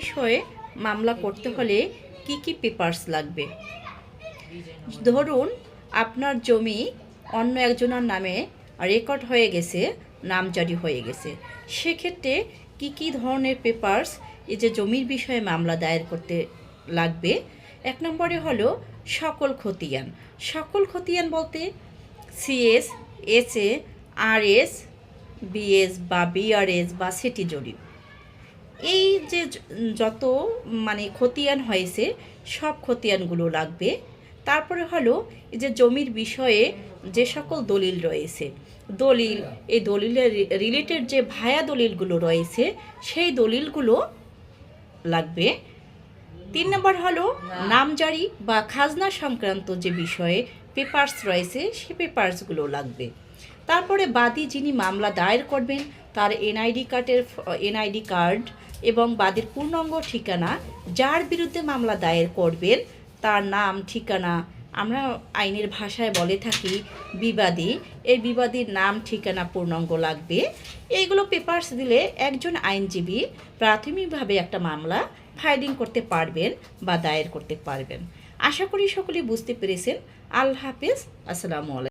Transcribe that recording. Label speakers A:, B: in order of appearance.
A: বিষয়ে মামলা করতে হলে কি কি পেপারস লাগবে? ধরুন, আপনার জমি অন্য একজনের নামে রেকর্ড হয়ে গেছে নামজারি হয়ে গেছে। সেক্ষেত্রে কি কি ধরনের পেপারস এই যে জমির বিষয়ে মামলা দায়ের করতে লাগবে? এক নম্বরে হলো সকল খতিয়ান। সকল খতিয়ান বলতে CS, S A, R S BS বা বিআরএস বা সিটি জরিপ। এই যে যত মানে খতিয়ান হয়েছে, সব খতিয়ানগুলো লাগবে। তারপরে হলো যে জমির বিষয়ে যে সকল দলিল রয়েছে, দলিল, এই দলিলের রিলেটেড যে ভায়া দলিলগুলো রয়েছে, সেই দলিলগুলো লাগবে। তিন নম্বর হলো নামজারি বা খাজনা সংক্রান্ত যে বিষয়ে পেপার্স রয়েছে, সে পেপার্সগুলো লাগবে। তারপরে বাদী যিনি মামলা দায়ের করবেন, তার এনআইডি কার্ডের এনআইডি কার্ড এবং বাদীর পূর্ণাঙ্গ ঠিকানা, যার বিরুদ্ধে মামলা দায়ের করবেন, তার নাম, ঠিকানা, আমরা আইনের ভাষায় বলে থাকি বিবাদী। এই বিবাদীর নাম, ঠিকানা, পূর্ণাঙ্গ লাগবে। এইগুলো পেপার্স দিলে একজন আইনজীবী প্রাথমিকভাবে একটা মামলা ফাইলিং করতে পারবেন বা দায়ের করতে পারবেন। আশা করি সকলে বুঝতে পেরেছেন। আল্লাহ হাফেজ। আসসালামু আলাইকুম।